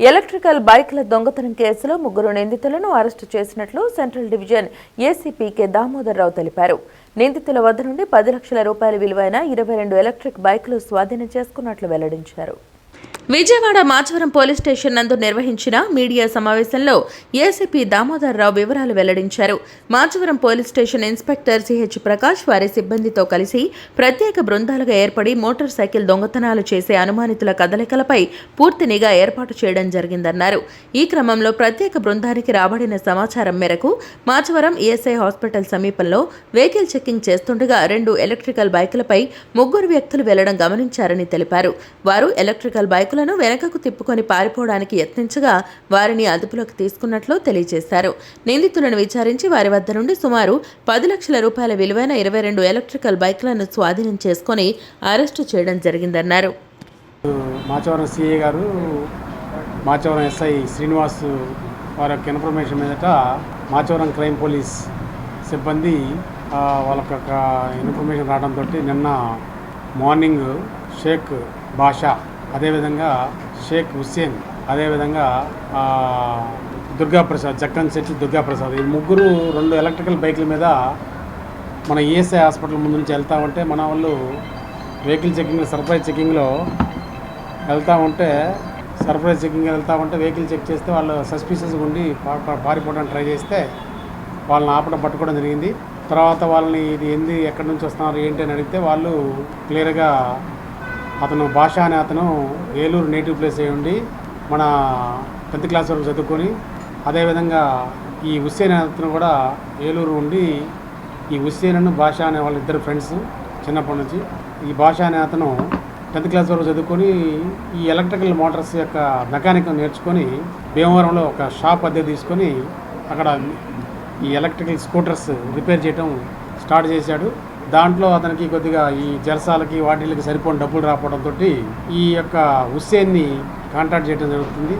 Electrical బైక్ల దొంగతనం కేసులో ముగ్గురు నిందితులను అరెస్టు చేసినట్లు central division ACP K Damodar Rao తెలిపారు. నిందితుల వద్ద నుండి పది లక్షల రూపాయల విలువైన ఇరవై రెండు ఎలక్ట్రిక్ బైకులు స్వాధీనం చేసుకున్నట్లు వెల్లడించారు. విజయవాడ మాచవరం పోలీస్ స్టేషన్ నందు నిర్వహించిన మీడియా సమావేశంలో ఏసీపీ దామోదర్రావు వివరాలు వెల్లడించారు. Machavaram police station inspector CH Prakash వారి సిబ్బందితో కలిసి ప్రత్యేక బృందాలుగా ఏర్పడి మోటార్ సైకిల్ దొంగతనాలు చేసే అనుమానితుల కదలికలపై పూర్తి నిఘా ఏర్పాటు చేయడం జరిగిందన్నారు. ఈ క్రమంలో ప్రత్యేక బృందానికి రాబడిన సమాచారం మేరకు మాచవరం ఈఎస్ఐ హాస్పిటల్ సమీపంలో వెహికల్ చెకింగ్ చేస్తుండగా రెండు ఎలక్ట్రికల్ బైకులపై ముగ్గురు వ్యక్తులు వెళ్ళడం గమనించారని తెలిపారు. వారు ఎలక్ట్రికల్ బైక్ బైకులను వెనకకు తిప్పుకొని పారిపోవడానికి యత్నించగా వారిని అదుపులోకి తీసుకున్నట్లు తెలియజేశారు. నిందితులను విచారించి వారి వద్ద నుండి సుమారు పది లక్షల రూపాయల విలువైన ఇరవై రెండు ఎలక్ట్రికల్ బైకులను స్వాధీనం చేసుకొని అరెస్టు చేయడం జరిగిందన్నారు. మాచవరం సిఏ గారు మాచవరం ఎస్ఐ శ్రీనివాస్ వారి యొక్క ఇన్ఫర్మేషన్ మీదట మాచవరం క్రైమ్ పోలీస్ సిబ్బంది వాళ్ళ యొక్క ఇన్ఫర్మేషన్ రావడంతో నిన్న మార్నింగ్ షేక్ బాషా అదేవిధంగా షేక్ హుస్సేన్ అదేవిధంగా దుర్గాప్రసాద్ జక్కన్ శెట్టి దుర్గాప్రసాద్ ఈ ముగ్గురు రెండు ఎలక్ట్రికల్ బైకుల మీద మన ఈఎస్ఐ హాస్పిటల్ ముందు నుంచి వెళ్తా ఉంటే మన వాళ్ళు వెహికల్ చెకింగ్ సర్ప్రైజ్ చెకింగ్లో వెళ్తా ఉంటే సర్ప్రైజ్ చెకింగ్ వెళ్తా ఉంటే వెహికల్ చెక్ చేస్తే వాళ్ళు సస్పీషియస్గా ఉండి పా- పారిపోవడానికి ట్రై చేస్తే వాళ్ళని ఆపడం పట్టుకోవడం జరిగింది. తర్వాత వాళ్ళని ఇది ఏంది ఎక్కడి నుంచి వస్తున్నారు ఏంటి అని అడిగితే వాళ్ళు క్లియర్గా అతను భాష అనే అతను ఏలూరు నేటివ్ ప్లేస్ అయి ఉండి మన టెన్త్ క్లాస్ వరకు చదువుకొని అదేవిధంగా ఈ హుస్సేన్ అనే అతను కూడా ఏలూరు ఉండి ఈ హుస్సేన్ భాష అనే వాళ్ళ ఇద్దరు ఫ్రెండ్స్ చిన్నప్పటి నుంచి. ఈ భాష అనే అతను టెన్త్ క్లాస్ వరకు చదువుకొని ఈ ఎలక్ట్రికల్ మోటార్స్ యొక్క మెకానిక్ నేర్చుకొని భీమవరంలో ఒక షాప్ అద్దె తీసుకొని అక్కడ ఈ ఎలక్ట్రికల్ స్కూటర్స్ రిపేర్ చేయటం స్టార్ట్ చేశాడు. దాంట్లో అతనికి కొద్దిగా ఈ జలసాలకి వాటిలకి సరిపోని డబ్బులు రాకపోవడంతో ఈ యొక్క హుస్సేన్ని కాంటాక్ట్ చేయడం జరుగుతుంది.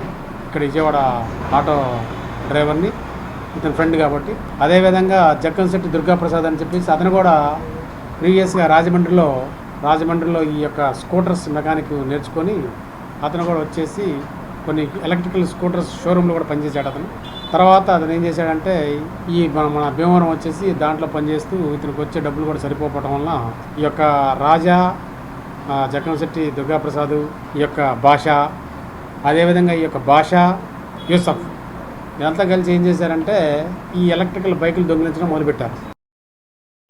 ఇక్కడ విజయవాడ ఆటో డ్రైవర్ని ఇతని ఫ్రెండ్ కాబట్టి. అదేవిధంగా జక్కన్శెట్టి దుర్గాప్రసాద్ అని చెప్పేసి అతను కూడా ప్రీవియస్గా రాజమండ్రిలో రాజమండ్రిలో ఈ యొక్క స్కూటర్స్ మెకానిక్ నేర్చుకొని అతను కూడా వచ్చేసి కొన్ని ఎలక్ట్రికల్ స్కూటర్స్ షోరూంలో కూడా పనిచేశాడు అతను. తర్వాత అతను ఏం చేశాడంటే ఈ మన మన భీమవరం వచ్చేసి దాంట్లో పనిచేస్తూ ఇతనికి వచ్చే డబ్బులు కూడా సరిపోవటం వలన ఈ యొక్క రాజా జగన్శెట్టి దుర్గాప్రసాద్ ఈ యొక్క భాష అదేవిధంగా ఈ యొక్క భాష యూసఫ్ ఇదంతా కలిసి ఏం చేశారంటే ఈ ఎలక్ట్రికల్ బైకులు దొంగిలించడం మొదలుపెట్టారు.